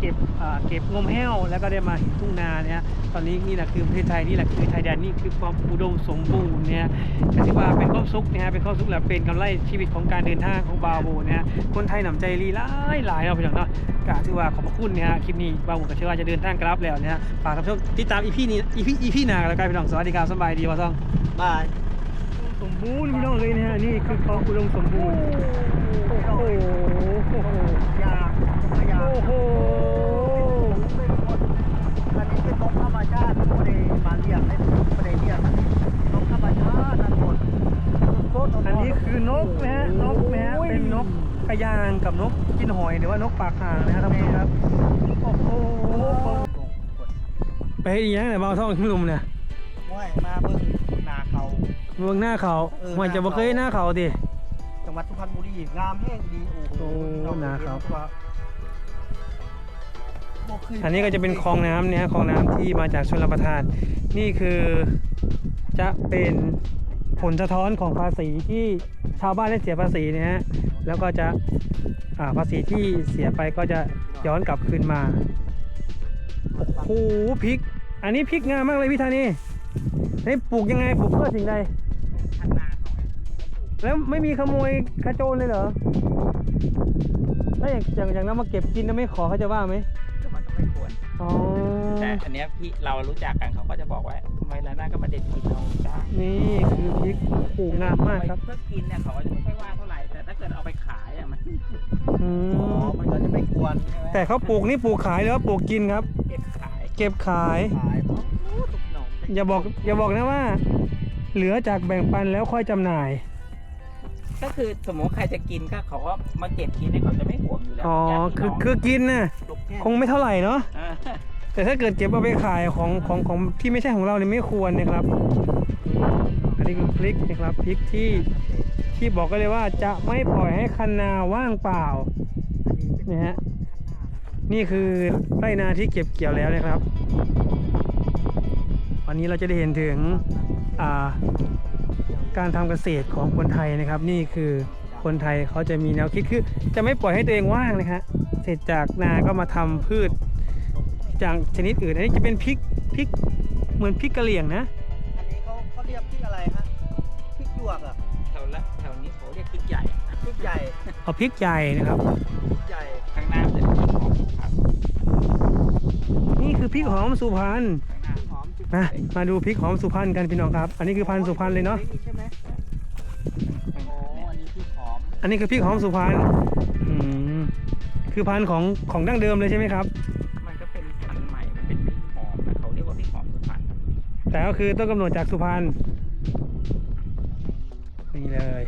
เก็บอ่าเก็บงมแห้วแล้วก็ได้มาเห็นทุ่งนาเนี่ยตอนนี้นี่แหละคือประเทศไทยนี่แหละคือไทยแดนนี่คือความอุดมสมบูรณ์เนี่ยก็ถือว่าเป็นความสุขนะฮะเป็นความสุขและเป็นกำไรชีวิตของการเดินทางของบาวโบนะฮะคนไทยหนำใจรีหลายหลายเราะพี่น้องเนาะก็ถือว่าขอบพระคุณนะฮะคลิปนี้บาวโบก็เชื่อว่าจะเดินทางกลับแล้วนะฮะฝากท่านผู้ชมติดตามอีพีนี้อีพีอีพีหน้ากันแล้วกันพี่น้องสวัสดีครับสบายดีวะซ่องบายสมบูรณ์พี่น้องเลยนะฮะนี่คือความอุดมสมบูรณ์โอ้โหโอ้โหยางยางโอ้โห อันนี้เป็นนกธรรมชาติไม่ได้มาเรียกไม่ได้เรียกนกธรรมชาตินั่นหมดอันนี้คือนกนะฮะนกนะฮะเป็นนกกระยางกับนกกินหอยหรือว่านกปากห่างนะฮะท่านผู้ชมครับโอ้โหไปอีกอย่างไหนเบาท่องขึ้นลุมเนี่ยว่ายมาเบิ่งนาเขาเมืองหน้าเขาเออมันจะบ่เคยหน้าเขาดิจังหวัดสุพรรณบุรีงามแห้งดีโอ้โหโอ้นาเขาบ่เคย อันนี้ก็จะเป็นคลองน้ำเนี่ยคลองน้ำที่มาจากชลประทาน นี่คือจะเป็นผลสะท้อนของภาษีที่ชาวบ้านได้เสียภาษีนะฮะแล้วก็จะภาษีที่เสียไปก็จะย้อนกลับคืนมาโอ้โหพริก อันนี้พริกงามมากเลยพี่ธานีนี่ปลูกยังไงปลูกเพื่อสิ่งใดแล้วไม่มีขโมยขโจรเลยเหรอถ้าอย่างอย่างอย่างนั้นมาเก็บกินแล้วไม่ขอเขาจะว่าไหม ไม่ควร อ๋อ แต่อันเนี้ยพี่เรารู้จักกันเขาก็จะบอกว่าทำไมแล้วน่าก็มาเด็ดกินเราได้นี่คือพริกปลูกงามมากครับ เพื่อกินเนี่ยเขาก็จะไม่ค่อยว่าเท่าไหร่แต่ถ้าเกิดเอาไปขายอะมันอือ๋อ มมันก็จะไม่ควรใช่ไหมแต่เขาปลูกนี่ปลูกขายหรือว่าปลูกกินครับ เก็บขายเก็บขาย ขายเพราะทุกหนมอย่าบอกอย่าบอกนะว่า เหลือจากแบ่งปันแล้วค่อยจำหน่าย ก็คือสมมติใครจะกินก็เขาก็มาเก็บกินเนี่ยเขาจะไม่ห่วงอยู่แล้วอ๋อญาติพี่คือน้งคือกินน่ะดกแห้ง คงไม่เท่าไหร่เนาะเออแต่ถ้าเกิดเก็บเอาไปขายของของของที่ไม่ใช่ของเราเนี่ยไม่ควรนะครับ อันนี้คือพริกนะครับพริกที่ที่บอกกันเลยว่าจะไม่ปล่อยให้คันนาว่างเปล่านะฮะนี่คือไร่นาที่เก็บเกี่ยวแล้วนะครับ วันนี้เราจะได้เห็นถึงอ่าการทำเกษตรของคนไทยนะครับ นี่คือคนไทยเขาจะมีแนวคิดคือจะไม่ปล่อยให้ตัวเองว่างนะฮะ เสร็จจากนาก็มาทำพืชจากชนิดอื่น อันนี้จะเป็นพริกพริกเหมือนพริกกะเหรี่ยงนะ อันนี้เขาเขาเรียกพริกอะไรฮะพริกหยวกอะแถวละแถวนี้เขาเรียกพริกใหญ่พริกใหญ่เอาพริกใหญ่นะครับพริกใหญ่ข้างหน้าจะเป็นพริกหอมครับนี่คือพริกหอมสุพรรณข้างหน้าหอมจุ๊บนะมาดูพริกหอมสุพรรณกันพี่น้องครับ อันนี้คือพันธุ์สุพรรณเลยเนาะใช่ไหมอ๋ออันนี้พริกหอมอันนี้คือพริกหอมสุพรรณอืม คือพันธุ์ของของดั้งเดิมเลยใช่ไหมครับ มันก็เป็นพันธุ์ใหม่ มันเป็นพริกหอมนะเขาเรียกว่าพริกหอมสุพรรณแต่ก็คือต้นกำเนิดจากสุพรรณนี่เลย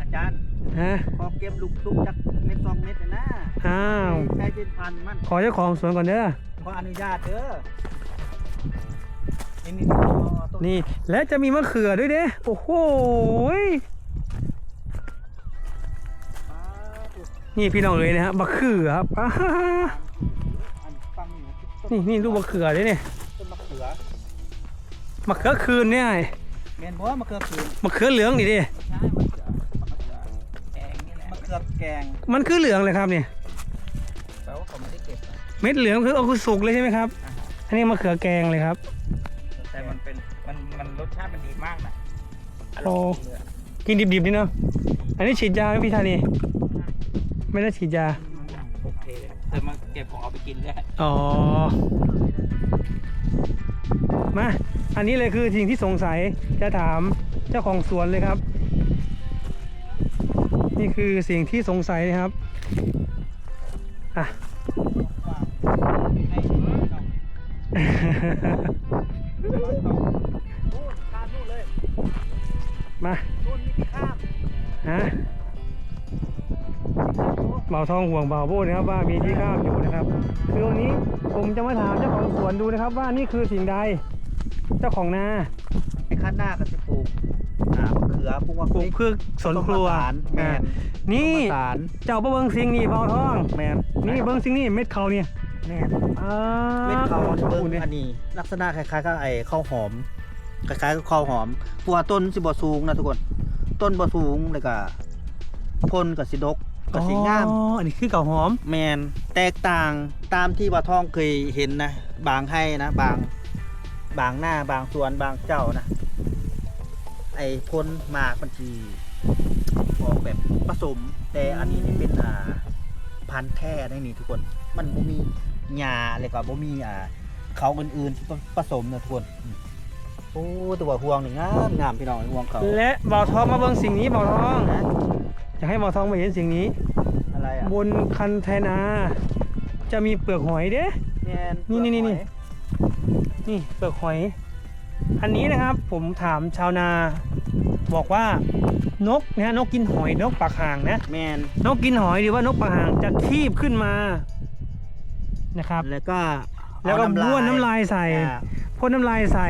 อาจารย์ฮะขอเก็บลูกซุกจากเม็ดสองเม็ดหน่อยนะอ้าวใช้เป็นพันธุ์มันขอเจ้าของสวนก่อนเด้อขออนุญาตเด้อนี่นี่เอาต้นนี่และจะมีมะเขือด้วยเด้โอ้โห นี่พี่น้องเลยนะฮะมะเขือครับอ้าฮ่าฮ่าอันฟังอยู่ต้นี่นี่ลูกมะเขือด้วยเนี่ยต้นมะเขือมะเขือคืนเนี่ยแม่นบ่มะเขือคืนมะเขือเหลืองนี่ดิใช่มะเขือมะเขือแกงนี่แหละมะเขือแกงมันคือเหลืองเลยครับเนี่ยแปลว่าเขาไม่ได้เก็บนะเม็ดเหลืองคือเอาคือสุกเลยใช่ไหมครับอ่าฮะอันนี้มะเขือแกงเลยครับ แต่มันเป็นมันมันรสชาติมันดีมากนะอโอ้ร่อยเลยอะกินดิบๆนี่เนาะอันนี้ฉีดยาไหมพี่ธานี ไม่ได้ฉีดยา โอเคเลยแต่มาเก็บของเอาไปกินด้วยอ๋อ มา อันนี้เลยคือสิ่งที่สงสัยจะถามเจ้าของสวนเลยครับ นี่คือสิ่งที่สงสัยนะครับ อะให้ดูดอกนู่นข้ามนู่นเลยมา บาทองห่วงเบาโบดนะครับว่ามีที่ข้ามอยู่นะครับ คือวันนี้ผมจะมาถามเจ้าของสวนดูนะครับ ว่านี่คือสิ่งใดเจ้าของนาไอ้ข้างหน้าก็จะปลูกอ่ามะเขือปลูกมะปลูกพืชสวนครัวผสมผสานแมอ่านนี่ผสมผสานเจ้าบ่เบิ้งสิ่งนี่เบาทอง แมนนี่เบิ้งสิ่งนี่เม็ดเขาเนี่ยแมนอ่าเม็ดเขาเบิ่งเนี่ยอันนี้ ลักษณะคล้ายๆกับไอ้ข้าวหอมคล้ายๆกับข้าวหอมตัวต้นสิบ่สูงนะทุกคน ต้นบ่สูงแล้วก็พ่นกับสิดก ก็สิงาม อ๋ออันนี้คือเก่าหอม แมนแตกต่างตามที่ว่าทองเคยเห็นนะ บางให้นะ บาง บางหน้าบางสวนบางเจ้านะ ไอ้พ้นหมากมันทีออกแบบผสม แต่อันนี้นี่เป็นอ่าพันธุ์แท้ได้นี่ทุกคน มันบ่มีหญ้าอะไรก็บ่มีอ่าเขาอื่นๆผสมนะทุกคนอืมโอ้แตัวาห่วงนี่งามงามพี่น้องห่วงเขาและบ่าวทองมาเบิ่งสิ่งนี้บ่าวทองนะ อยากให้บ่าวทองมาเห็นสิ่งนี้ อะไรอะบนคันไทนา จะมีเปลือกหอยเด้แมนนี่นี่นี่นี่นี่เปลือกหอย อันนี้นะครับผมถามชาวนา บอกว่านกนะฮะนกกินหอยนกปากห่างนะ แมนนกกินหอยหรือว่านกปากห่างจะคีบขึ้นมานะครับ แล้วก็แล้วก็เอบ้วนน้ำลายใส่อ่าพ่นน้ำลายใส่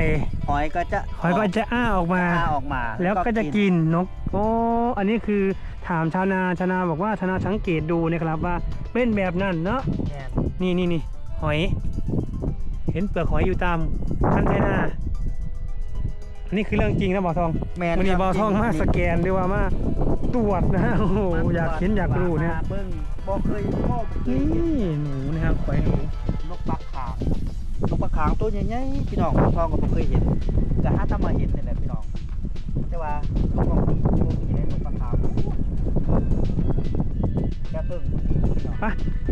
หอยก็จะหอยก็จะอ้าออกมา อ้าออกมาแล้วก็จะกินนกโอ้อันนี้คือ ถามชาวนาชาวนาบอกว่าชาวนาสังเกตดูนะครับว่าเป็นแบบนั้นเนาะแม่นนี่นี่นี่หอย เห็นเปลือกหอยอยู่ตามคันไทนาอันนี้คือเรื่องจริงนะบ่าวทองแม่นวันนี้บ่าวทองมาจริสแกนด้วยว่ามาตรวจนะโอ้โหอยากเห็นอยากรู้เนี่ยมาเบิ้งบ่เคยพ่อเคยนี่เห็นหนูนะครับหอยหนูนกปักขางนกปักขางตัวใหญ่ๆพี่น้องพ่อก็บ่เคยเห็นก็หาทำมาเห็นนี่แหละพี่น้องแต่ว่าลูกของพี่ตัวนี้ได้นกปักขาง แค่เพิ่งพี่น้องไป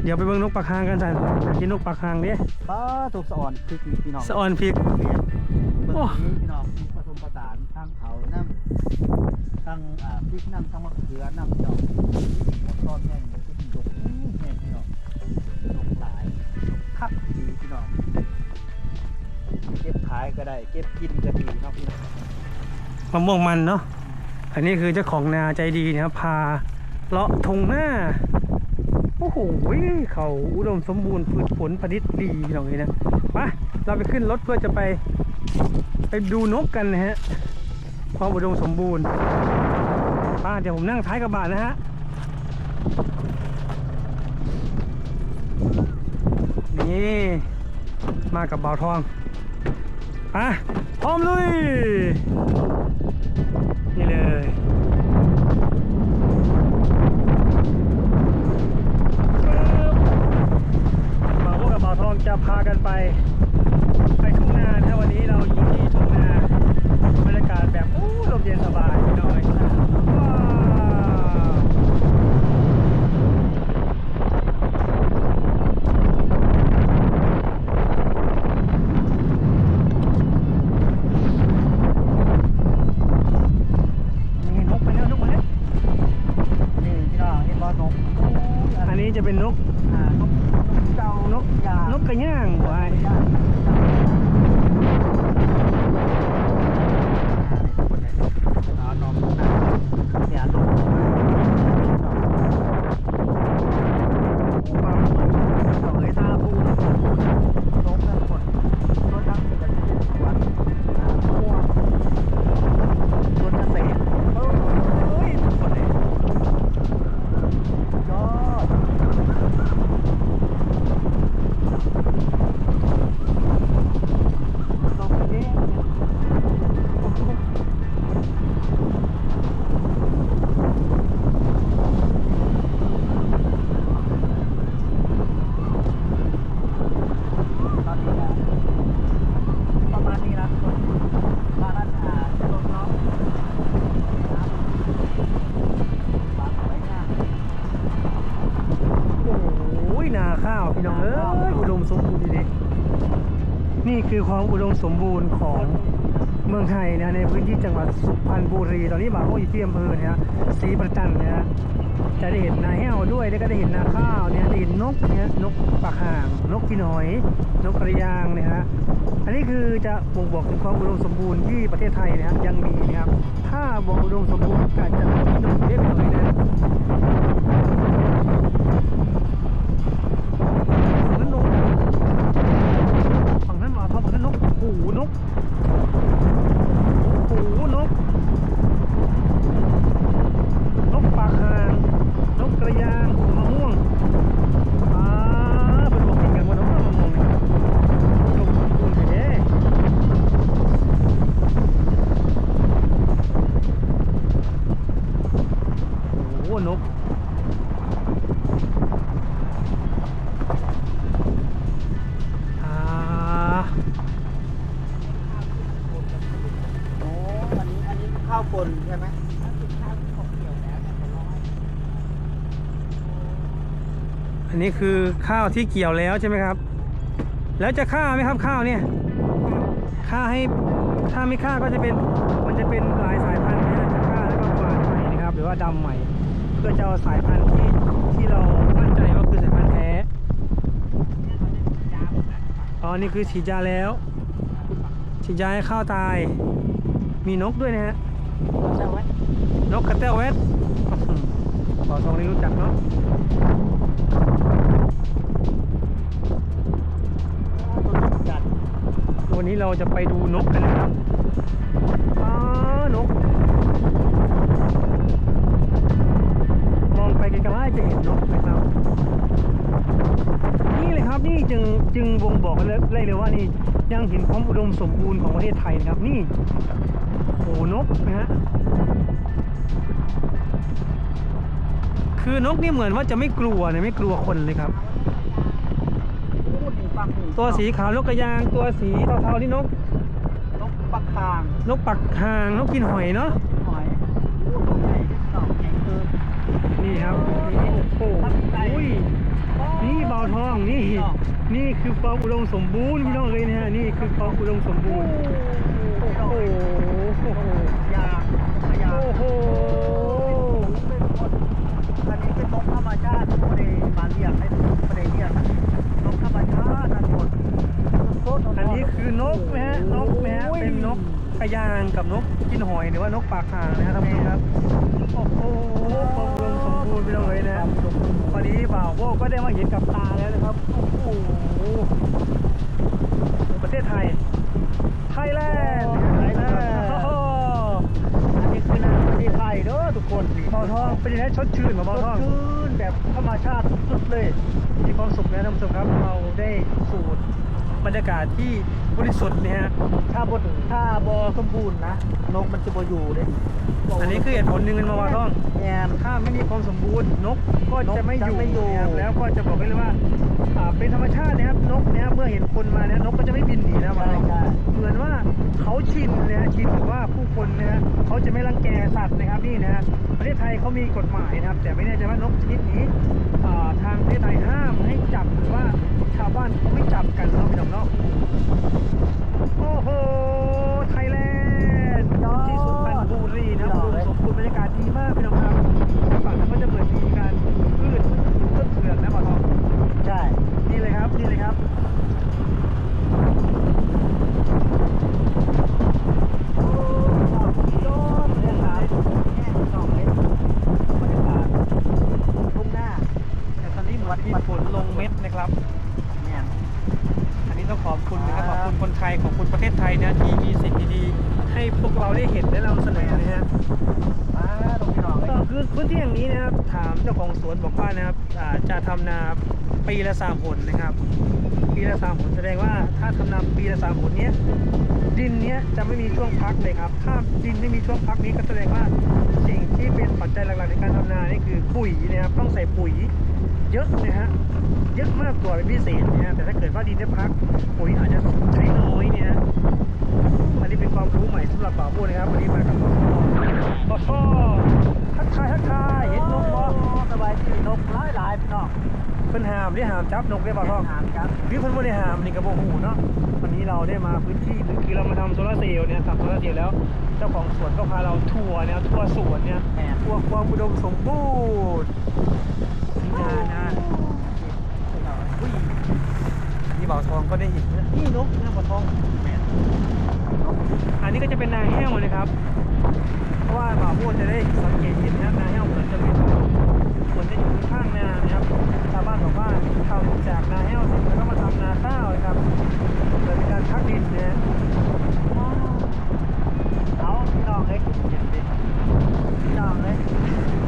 เดี๋ยวไปเบิ่งนกปลาคางกันสันอยากกินนกปลาคางเด้ป้าถูกสะอ่อนคือพี่น้องสะออนพริก เรียนเบิ่งโอ้ นี้พี่น้องมีผสมผสานทั้งเขาน้ำทั้งอ่าพริกน้ำทั้งมะเขือน้ำพี่น้องหมดทอดแห้งหมดที่ดกแห้งพี่น้องดกหลายดกคักดีพี่น้องเก็บขายก็ได้ เก็บกินก็ดีเนาะพี่น้องมะม่วงมันเนาะอันนี้คือเจ้าของนาใจดีนะครับพา เลาะทงหน้า โอ้โหเขาอุดมสมบูรณ์พืชผลผลิตดีพี่น้องเลยนะไปเราไปขึ้นรถเพื่อจะไป ไปดูนกกันนะฮะความอุดมสมบูรณ์ป้าเดี๋ยวผมนั่งท้ายกระบะนะฮะนี่มากับบ่าวทองอะพร้อมลุยนี่เลยบ่าวพวกกับบ่าวทอง จะพากันไป ไปทุ่งนาถ้าวันนี้เราอยู่ที่ทุ่งนาบรรยากาศแบบโอ้ลมเย็นสบายพี่น้อยว้าวนี่นกไปแล้วนกไปแล้วนี่พี่เห็นบ่นกอันนี้จะเป็นนกอ่านก นกเจ้านกยานกกระย่างไว้ มอุดมสมบูรณ์ของเมืองไทยนะในพื้นที่จังหวัดสุพรรณบุรี ตอนนี้บ่าวโอ้อยู่ที่อำเภอเนี่ยฮะศรีประจันทร์นะฮะจะได้เห็นนาแห้วด้วยแล้วก็ได้เห็นนาข้าวเนี่ยได้เห็นนกเนี่ยนกปากห่าง นกกินอย นกกระยางเนี่ยฮะอันนี้คือจะบ่งบอกถึงความอุดมสมบูรณ์ที่ประเทศไทยนะฮะยังมีนะครับ ถ้าบอกอุดมสมบูรณ์ก็อาจจะมีนกเยอะหน่อยนะ ฝั่งนั้นนกฝั่งนั้นหมาทอฝั่งนั้นนก โข้าวที่เกี่ยวแล้วใช่ไหมครับ แล้วจะฆ่าไหมครับข้าวเนี่ยฆ่าให้ถ้าไม่ฆ่าก็จะเป็นมันจะเป็นหลายสายพันธุ์นะจะฆ่าแล้วก็ฝาดใหม่นะครับ หรือว่าดำใหม่ เพื่อจะเอาสายพันธุ์ที่ที่เรามั่นใจว่าคือสายพันธุ์แท้เนี่ยเขาจะฉีดยาหมดแล้วอ๋อนี่คือฉีดยาแล้วฉีดยาให้ข้าวตาย มีนกด้วยนะฮะใช่ไหมนกกระเต้วเวทขอทองนี้รู้จักเนาะ วันนี้เราจะไปดูนกกันนะครับอ้านก มองไปไกลๆจะเห็นนกนะครับ นี่เลยครับนี่จึงจึงบ่งบอกเลยเลยว่านี่ยังเห็นความอุดมสมบูรณ์ของประเทศไทยนะครับนี่โหนกนะฮะคือนกนี่เหมือนว่าจะไม่กลัวนะไม่กลัวคนเลยครับ ตัวสีขาวนกกระยาง ตัวสีเทาๆนี่นก นกปักคางนกปักหาง นกกินหอยเนาะ หอยพูดใหญ่ที่สองใหญ่คือนี่ครับ นี่โอ้โหอุ้ย นี่เบาทอง นี่ นี่คือความอุดมสมบูรณ์พี่น้องเลยนะฮะ นี่คือความอุดมสมบูรณ์ โอ้โห โอ้โหยาพยาโอ้โห อันนี้เป็นนกธรรมชาติไม่ได้มาเรียกให้ไม่ได้เรียกนกธรรมชาตินั่นหมดอันนี้คือนกนะฮะนกนะฮะเป็นนกกระยางกับนกกินหอยหรือว่านกปากหางนะฮะท่านผู้ชมครับโอ้โหความอุดมสมบูรณ์พี่น้องเลยนะฮะวันนี้บ่าวโบก็ได้มาเห็นกับตาแล้วนะครับโอ้โหประเทศไทยไทยแลนด์ไทยแลนด์โอ้โหอันนี้คือน้ำประเทศไทยเด้อ ทุกคนเบาทองเป็นยังไงชดชื่นมาสเบาดทองชื่นแบบธรรมชาติสุดๆเลย มีความสุขนะท่านผู้ชมครับ เราได้สูดบรรยากาศที่บริสุทธิ์นะฮะถ้าบดถ้าบอสมบูรณ์นะนกมันจะบอยู่เลยอันนี้คือเหตุผลหนึ่งมันมาว่าทองแงนถ้าไม่มีความสมบูรณ์นกก็จะไม่อยู่นกจะไม่อยู่นะครับแล้วก็จะบอกได้เลยว่าอ่าเป็นธรรมชาตินะครับนกเนี่ยเมื่อเห็นคนมาเนี่ยนกก็จะไม่บินหนีนะมาใช่ใช่เหมือนว่าเขาชินนะฮะชินหรือว่าผู้คนนะฮะเขาจะไม่รังแกสัตว์นะครับนี่นะฮะประเทศไทยเขามีกฎหมายนะครับ แต่ไม่แน่ใจว่านกชนิดนี้ทางประเทศไทยห้ามให้จับหรือว่าชาวบ้านเขาไม่จับกันเนาะพี่น้องเนาะโอ้โหไทยแลนด์ที่สุพรรณบุรีนะครับอุดมสมบูรณ์บรรยากาศดีมากพี่น้องครับฝั่งนั้นก็จะเหมือนมีการพืชต้นเผือกนะบ่าวทอง ใช่ นี่เลยครับนี่เลยครับ โอ้ยอดบรรยากาศแง่สองเมตรบรรยากาศทุ่งหน้า แต่ตอนนี้เหมือนมีฝนลงเม็ดนะครับ เนี่ย อันนี้ต้องขอบคุณนะครับขอบคุณคนไทยขอบคุณประเทศไทยนะที่มีสิ่งดีๆให้พวกเราได้เห็นและนำเสนอนะฮะ มาตรงพี่น้องเลย ก็คือพื้นที่อย่างนี้นะครับถาม เจ้าของสวนบอกว่านะครับจะทำนาปีละสามผลนะครับ ปีละสามผลแสดงว่าถ้าทำนาปีละสามผลเนี้ยดินเนี้ยจะไม่มีช่วงพักเลยครับ ถ้าดินไม่มีช่วงพักนี้ก็แสดงว่าสิ่งที่เป็นปัจจัยหลักๆในการทำนานี่คือปุ๋ยนะครับต้องใส่ปุ๋ยเยอะนะฮะเยอะมากกว่าเป็นพิเศษนะฮะแต่ถ้าเกิดว่าดินได้พักปุ๋ยอาจจะใช้น้อยเนี่ยอันนี้เป็นความรู้ใหม่สำหรับบ่าพูดนะครับวันนี้มากับพ่อพ่อ กทายทักทายเห็นนกบ่สบายดีนกหลายหลายๆพี่น้องเพิ่นหามได้หามจับนกได้บ่าวพ่อหามครับพี่เพิ่นบ่ได้หามนี่ก็บ่ฮู้เนาะวันนี้เราได้มาพื้นที่คือเรามาทำโซลาร์เซลล์เนี่ยทำโซลาร์เซลล์แล้ว เจ้าของสวนก็พาเราทัวร์เนี่ยทัวร์สวนเนี่ยแหมทัวร์ความอุดมสมบูรณ์นี่นานาอุ้ยนี่บ่าวทองก็ได้เห็นนะนี่นกนะบ่าวทองแหมอันนี้ก็จะเป็นนาแห้วนะครับเพราะ ว่าบ่าวพูดจะได้สังเกตเห็นนะครับนาแห้วเหมือนจะเป็นเหมือนจะอยู่ข้างนานะครับชาวบ้านบอกว่าทำจากนาแห้วเสร็จแล้วก็มาทำนาข้าวนะครับเกิดการพักดินนะฮะ เอาพี่น้องเล็กเห็นดิพี่น้องเล็ก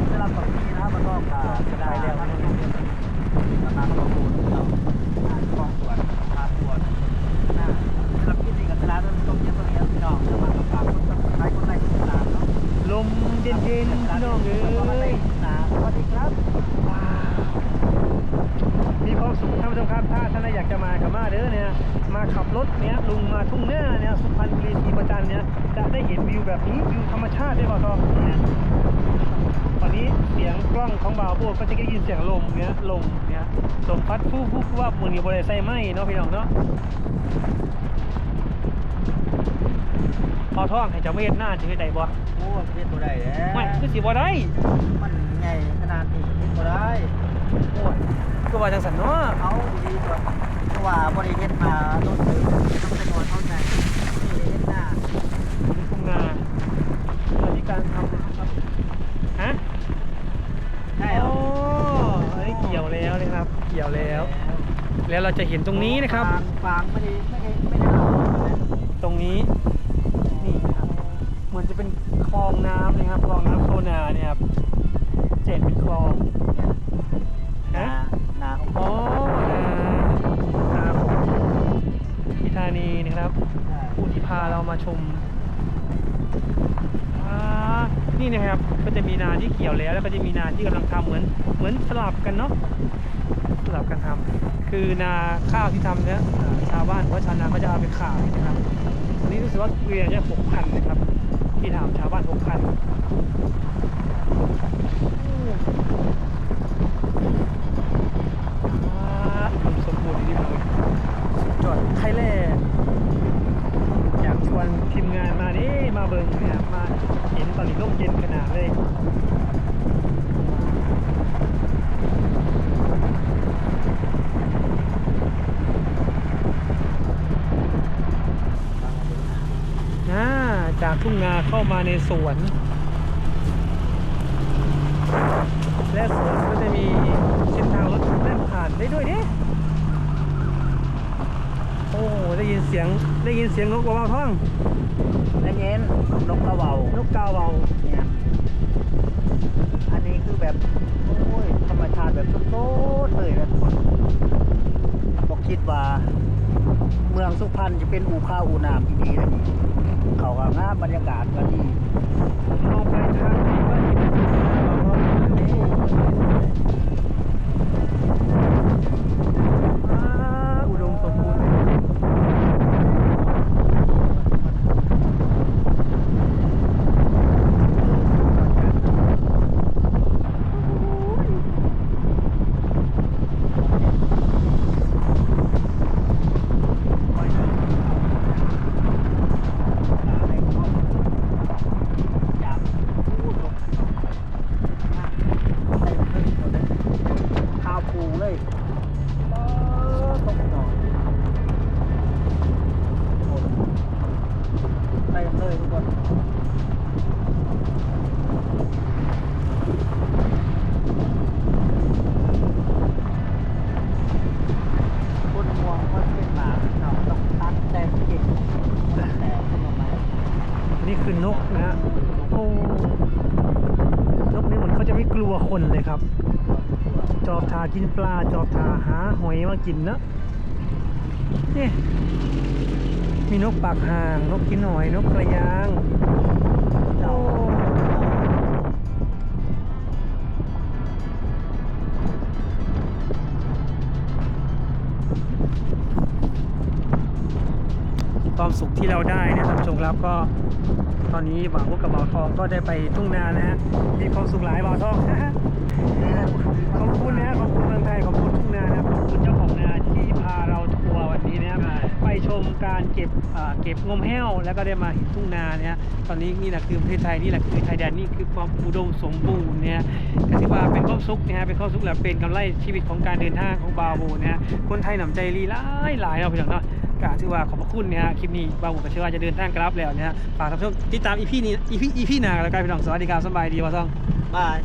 ได้รับของดีนะมันก็อ่าจะได้แล้วมันก็มาขอบคุณเราอ่านกองสวนพาทัวร์นะสำหรับที่นี่กับตลาดเริ่มต้นยังตรงนี้พี่น้องเริ่มมากับฝากคนไทยคนไทยคนตามเนาะ ลม เย็นๆพี่น้องเอ้ย สวัสดีครับ ว้าวมีความสุขท่านผู้ชมครับ ถ้าท่านอยากจะมากับมาเด้อเนี่ย มาขับรถเนี่ยลุงมาทุ่งหน้าเนี่ยสุพรรณบุรีศรีประจันเนี่ย จะได้เห็นวิวแบบนี้วิวธรรมชาติได้บ่าวทองเนี่ยตอนนี้เสียงกล้องของบ่าวบัวก็จะได้ยิน เสียงลมเนี่ยลมเนี่ยลมพัดฟู่ฟู่ฟู่ว่ามือนี้บริใส่ไหมเนาะพี่น้องเนาะพอท่องให้เจ้าเวทหน้าจะไปได้บ่โอ้เฮ็ดบ่ได้แล้วไม่คือสิบ่ได้ มันใหญ่ขนาดนี้เฮ็ดบ่ได้โอ้ยก็ว่าจังสันเนาะเอาดีๆก่อนเพราะว่าบ่ได้เฮ็ดมาโดนถึงต้องไปนอนเข้าใจนี่เฮ็ดหน้านี่ทุ่งนาเรื่องที่การทำนะครับฮะ ใช่เหรอ โอันนี้เกี่ยวแล้วนะครับ เกี่ยวแล้ว แล้วเราจะเห็นตรงนี้นะครับ ฟางฟางไม่ได้ไม่ได้ไม่ได้เอาเลยตรงนี้ นี่ครับเหมือนจะเป็นคลองน้ำนะครับคลองน้ำโคนาเนี่ยครับเจ็ดเป็นคลองนาฮะนาของอ๋อนานาของพิธานีนะครับผู้ที่พาเรามาชมอ่านี่นะครับก็จะมีนาที่เกี่ยวแล้ว แล้วก็จะมีนาที่กำลังทำเหมือน เหมือนสลับกันเนาะ สลับกันทำคือนาข้าวที่ทำเนี้ยชาวบ้านหรือว่าชาวนาเขาจะเอาไปขายนะครับอันนี้รู้สึกว่าเกวียนเนี่ยหกพันนะครับที่ถามชาวบ้านหกพันทำสมบูรณ์ดีมากเลยสุดยอดไทยแลนด์ อยากชวนทีมงานมานี่มาเบิ่งนะครับมาเห็นตอนนี้ร่มเย็นขนาดเลยอ่าจากทุ่งนา เข้ามาในสวน และสวนก็จะมีเส้นทางรถแล่นผ่านได้ด้วยเนี่ยโอ้ได้ยินเสียงได้ยินเสียงนกกระเบาท่องแล้วเย็นนกกระเหว่านกกาเบาเนี่ยอันนี้คือแบบโอ้ยธรรมชาติแบบโต๊ดๆเลยนะทุกคนบอกคิดว่า เมืองสุพรรณจะเป็นอู่ข้าวอู่น้ำอีดีแล้วนี่เขาก็งามบรรยากาศก็ดีเอาไปทางนี้ก็เคือนกนะฮะโอ้นกนี่เหมือนเขาจะไม่กลัวคนเลยครับ จอบทากินปลา จอบทาหาหอยมากินนะนี่มีนกปากห่าง นกกินหอย นกกระยางโอ้ ความสุขที่เราได้เนี่ยท่านผู้ชมครับก็ ตอนนี้บ่าวกับบ่าวทองก็ได้ไปทุ่งนานะฮะมีความสุขหลายบ่าวทองขอบคุณนะขอบคุณเมืองไทยขอบคุณทุ่งนานะครับขอบคุณเจ้าของนาที่พาเราทัวร์วันนี้นะครับไปชมการเก็บเก็บงมแห้ว แล้วก็ได้มาเห็นทุ่งนาเนี่ยตอนนี้นี่แหละคือประเทศไทยนี่แหละคือไทยแดนนี่คือความอุดมสมบูรณ์เนี่ยก็ถือว่าเป็นความสุขนะฮะเป็นความสุขและเป็นกำไรชีวิตของการเดินทางของบาวโบนะฮะคนไทยหนำใจรีหลายหลายเราะพี่น้องเนาะ กถือว่าขอบพระคุณนะฮะคลิปนี้บาวโบก็เชื่อว่าจะเดินทางกลับแล้วนะฮะฝากท่านผู้ชมติดตามอีพีนี้อีพีอีพีหน้าแล้วกันพี่น้องสวัสดีครับสบายดีว่าวซองบาย